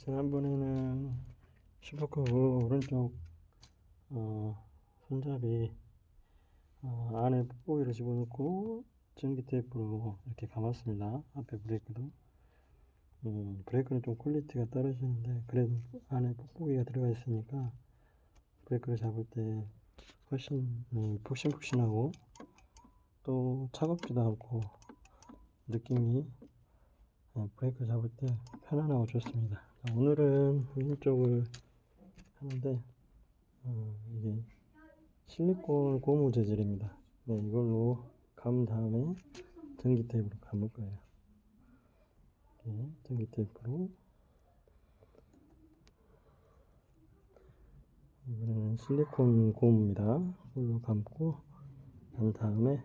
지난번에는 슈퍼커브 오른쪽 어, 손잡이 어, 안에 뽁뽁이를 집어넣고 전기 테이프로 이렇게 감았습니다. 앞에 브레이크도. 음, 브레이크는 좀 퀄리티가 떨어지는데 그래도 안에 뽁뽁이가 들어가 있으니까 브레이크를 잡을 때 훨씬 음, 푹신푹신하고 또 차갑지도 않고 느낌이 어, 브레이크 잡을 때 편안하고 좋습니다. 자, 오늘은 왼쪽을 하는데 어, 이게 실리콘 고무 재질입니다. 네, 이걸로 감은 다음에 전기 테이프로 감을 거예요. 이렇게 전기 테이프로 이번에는 실리콘 고무입니다. 이걸로 감고 난 다음에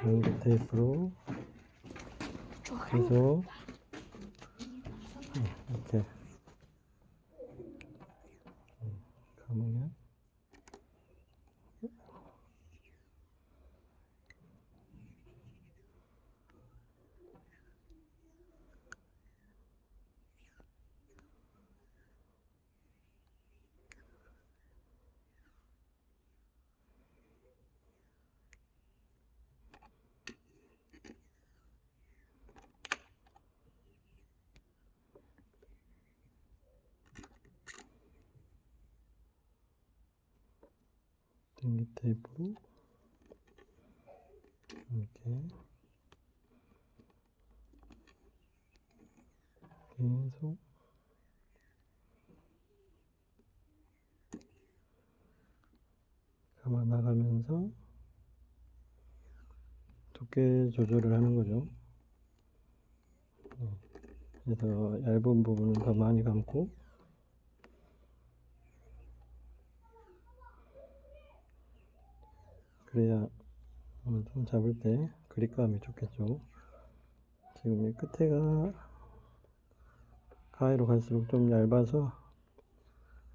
전기 테이프로 네, 이렇게 음, 감으면 전기 테이프로 이렇게 계속 감아 나가면서 두께 조절을 하는 거죠. 어, 그래서 얇은 부분은 더 많이 감고 그래야 어, 좀 잡을 때 그립감이 좋겠죠. 지금 이 끝에가 가위로 갈수록 좀 얇아서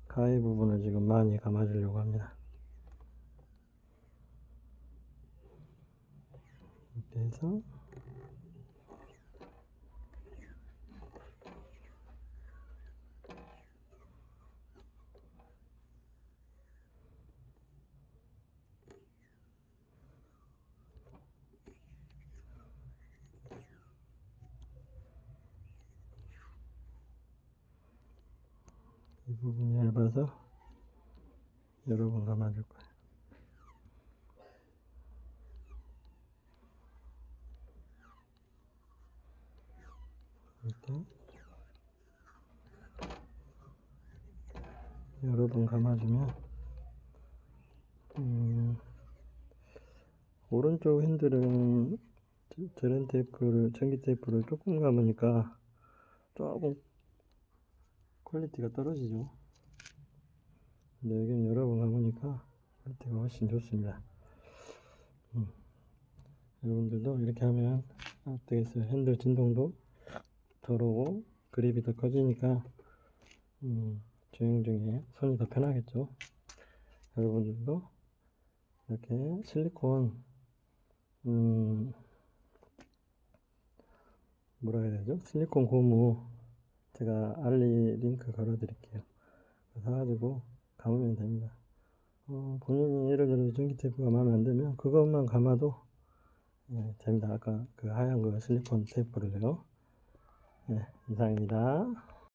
가위 부분을 지금 많이 감아 주려고 합니다. 이렇게 해서 이 부분이 얇아서 여러 번 감아줄 거예요. 이렇게 여러 번 감아주면 음, 오른쪽 핸들은 드렌 테이프를 전기 테이프를 조금 감으니까 조금 퀄리티가 떨어지죠. 근데 여기는 여러 번 감으니까 퀄리티가 훨씬 좋습니다. 음. 여러분들도 이렇게 하면 어떻겠어요? 핸들 진동도 덜 오고 그립이 더 커지니까 음, 주행 중에 손이 더 편하겠죠. 여러분들도 이렇게 실리콘 음, 뭐라 해야 되죠? 실리콘 고무 제가 알리 링크 걸어 드릴게요. 사가지고 감으면 됩니다. 어, 본인이 예를 들어 전기 테이프가 마음에 안 들면 그것만 감아도 예, 됩니다. 아까 그 하얀 거 실리콘 테이프를요. 네, 이상입니다.